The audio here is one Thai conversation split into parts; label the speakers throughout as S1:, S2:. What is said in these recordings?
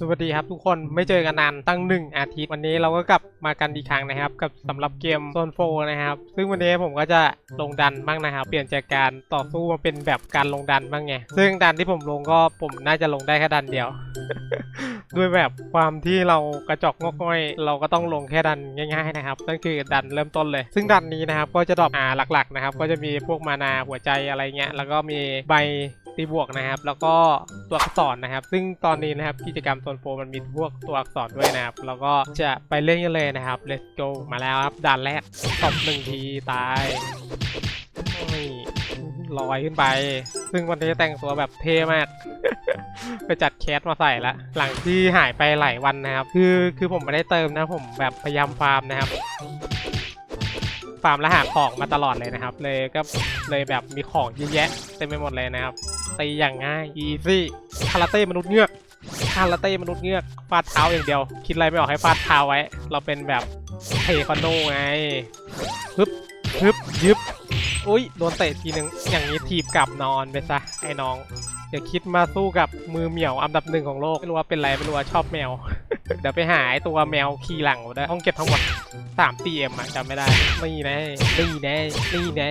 S1: สวัสดีครับทุกคนไม่เจอกันนานตั้งหนึ่งอาทิตย์วันนี้เราก็กลับมากันอีกครั้งนะครับ กับสำหรับเกมโซนโฟนะครับ ซึ่งวันนี้ผมก็จะลงดันบ้างนะครับ เปลี่ยนจากการต่อสู้มาเป็นแบบการลงดันบ้างไงซึ่งดันที่ผมลงก็ผมน่าจะลงได้แค่ดันเดียว ด้วยแบบความที่เรากระจอกงอกง่อย เราก็ต้องลงแค่ดันง่ายๆนะครับนั่นคือดันเริ่มต้นเลย ซึ่งดันนี้นะครับก็จะดรอปอ่าหลักๆนะครับก็จะมีพวกมานาหัวใจอะไรเงี้ยแล้วก็มีใบตีบวกนะครับ แล้วก็ตัวอักษรนะครับ ซึ่งตอนนี้นะครับกิจกรรมโซนโฟมันมีพวกตัวอักษรด้วยนะครับ แล้วก็จะไปเล่นกันเลยนะครับ let's go มาแล้วครับด่านแรกตบหนึ่งทีตายนี่ลอยขึ้นไป ซึ่งวันนี้แต่งตัวแบบเท่มาก ไปจัดแคสมาใส่ละ หลังที่หายไปหลายวันนะครับ คือคือผมไม่ได้เติมนะผมแบบพยายามฟาร์มนะครับ ฟาร์มและหาของมาตลอดเลยนะครับ เลยก็เลยแบบมีของเยอะแยะเต็มไปหมดเลยนะครับตีอย่างง่ายอีซี่คาราเต้มนุษย์เงือก คาราเต้มนุษย์เงือกฟาดเท้าอย่างเดียว คิดอะไรไม่ออกให้ฟาดเท้าไว้ เราเป็นแบบเทควันโดไงฮึบฮึบยึบอุ้ยโดนเตะทีนึงอย่างนี้ถีบกลับนอนไปซะไอ้น้องอย่าคิดมาสู้กับมือเหมียวอันดับหนึ่งของโลกไม่รู้ว่าเป็นไรไม่รู้ว่าชอบแมว เดี๋ยวไปหาไอ้ตัวแมวขี่หลังได้ห้องเก็บทั้งหมดสามตีเอ็มอะจำไม่ได้นี่แน่นี่แน่นี่แน่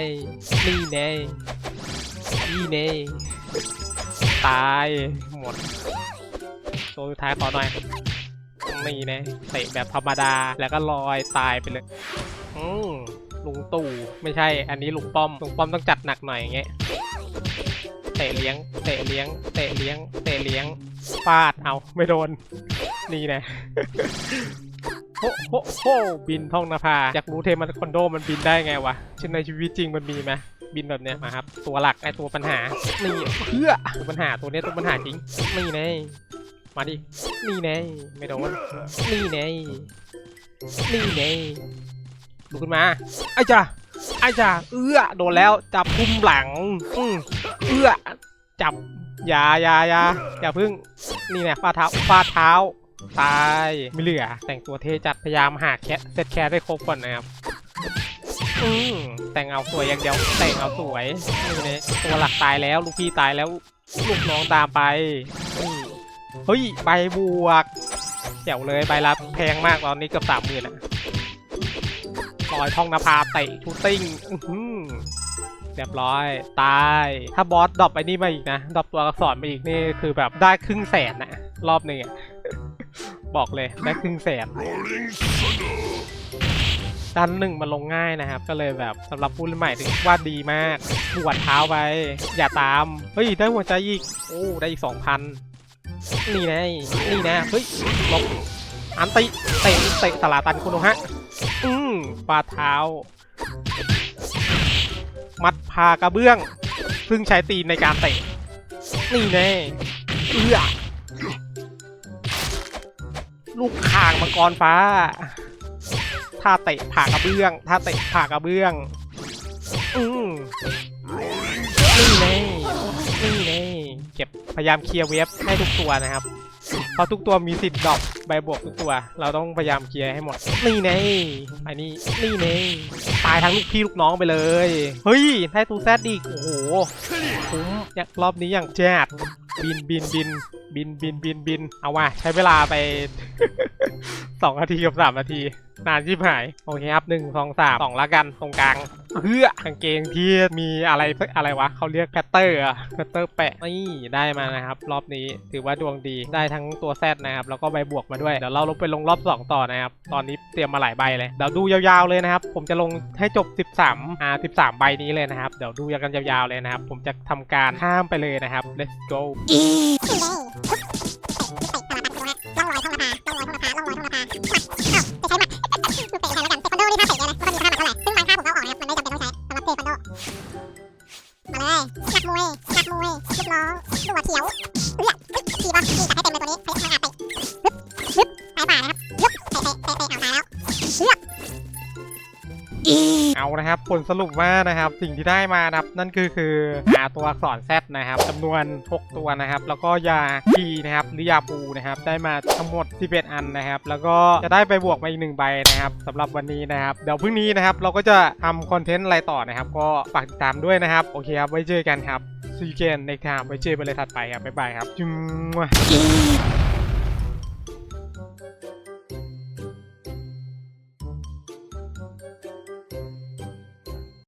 S1: นี่แน่นี่แน่ตายหมด ตัวสุดท้ายขอหน่อยนี่น่เตะแบบธรรมดาแล้วก็ลอยตายไปเลย อืมลุงตู่ไม่ใช่ อันนี้ลุงป้อมลุงป้อมต้องจัดหนักหน่อยอย่างเงี้ยเตะเลี้ยง เตะเลี้ยง เตะเลี้ยง เตะเลี้ยงฟาดเอาไม่โดน นี่นะโฮโฮโฮบินท่องนภาอยากรู้เทมันคอนโดมันบินได้ไงวะชินในชีวิตจริงมันมีไหมบินแบบเนี้ยมาครับ ตัวหลักไอตัวปัญหานี่เพื่อตัวปัญหาตัวเนี้ยตัวปัญหาจริงนี่แน่ มาดิ นี่แน่ไม่โดนนี่แน่นี่แน่ลุกขึ้นมาไอ้จ้าไอ้จ่าเอื้อโดนแล้วจับพุ่มหลังอืมเอื้อจับอย่าอย่าอย่าอย่าพึ่งนี่แน่ฟาดเท้าฟาดเท้าตายไม่เหลือ แต่งตัวเท่จัดพยายามหาแคสเซตแคสได้ครบก่อนนะครับอืมแต่งเอาสวยอย่างเดียวแต่งเอาสวยนี่เลยตัวหลักตายแล้ว ลูกพี่ตายแล้ว ลูกน้องตามไปนี่ เฮ้ย ใบบวกเจ๋วเลยใบละแพงมากตอนนี้เกือบสามหมื่นอะลอยท่องนภาเตะชูติ้งเรียบร้อย ตาย ถ้าบอสดรอปไอ้นี่มาอีกนะดรอปตัวอักษรมาอีกนี่คือแบบได้ครึ่งแสนนะรอบหนึ่งอะบอกเลยได้ครึ่งแสนดันหนึ่งมันลงง่ายนะครับ ก็เลยแบบสำหรับผู้เล่นใหม่ถือว่าดีมากปวดเท้าไป อย่าตาม เฮ้ย ได้หัวใจอีก โอ้ ได้อีกสองพัน นี่นะนี่นะเฮ้ยลบอันติเตะเตะสลาตันคุณโนฮะ อืมปลาเท้า มัดพากระเบื้อง ซึ่งใช้ตีนในการเตะ นี่แน่เอื้อลูกคางมังกรฟ้า ถ้าเตะผ่ากระเบื้อง ถ้าเตะผ่ากระเบื้อง อืมนี่แน่นี่แน่เก็บ พยายามเคลียร์เวฟให้ทุกตัวนะครับ เพราะทุกตัวมีสิทธิ์ดรอปใบบวกทุกตัว เราต้องพยายามเคลียร์ให้หมด นี่ไงไอ้นี่นี่ไงตายทั้งลูกพี่ลูกน้องไปเลย เฮ้ยได้ตูแซดอีกโอ้โหคุ้มเนี่ยรอบนี้อย่างแจ๊ดบินบินบินบินบินบินบินเอาว่ะใช้เวลาไป สองนาทีกับสามนาที นานชิบหาย โอเคครับหนึ่งสองสามสองละกันตรงกลางเพื่อกางเกงที่มีอะไรอะไรวะเขาเรียกแพตเตอร์อะแพตเตอร์แปะนี่ได้มานะครับ รอบนี้ถือว่าดวงดีได้ทั้งตัวแซดนะครับ แล้วก็ใบบวกมาด้วย เดี๋ยวเราลงไปลงรอบ 2 ต่อนะครับ ตอนนี้เตรียมมาหลายใบเลย เดี๋ยวดูยาวๆเลยนะครับ ผมจะลงให้จบ 13อ่า13 ใบนี้เลยนะครับ เดี๋ยวดูกันยาวๆเลยนะครับ ผมจะทำการข้ามไปเลยนะครับ let's go 아, 너무 좋아, 너무 좋아. เอานะครับ ผลสรุปว่านะครับสิ่งที่ได้มานะครับนั่นคือคือหาตัวอักษร Z นะครับจำนวน 6 ตัวนะครับ แล้วก็ยาพีนะครับหรือยาปูนะครับได้มาทั้งหมด 11 อันนะครับ แล้วก็จะได้ไปบวกมาอีกหนึ่งใบนะครับสำหรับวันนี้นะครับ เดี๋ยวพรุ่งนี้นะครับเราก็จะทำคอนเทนต์อะไรต่อนะครับ ก็ฝากติดตามด้วยนะครับ โอเคครับไว้เจอกันครับซีเกนในคราวไว้เจอกันเลยถัดไปครับบ๊ายบายครับจุ๊ม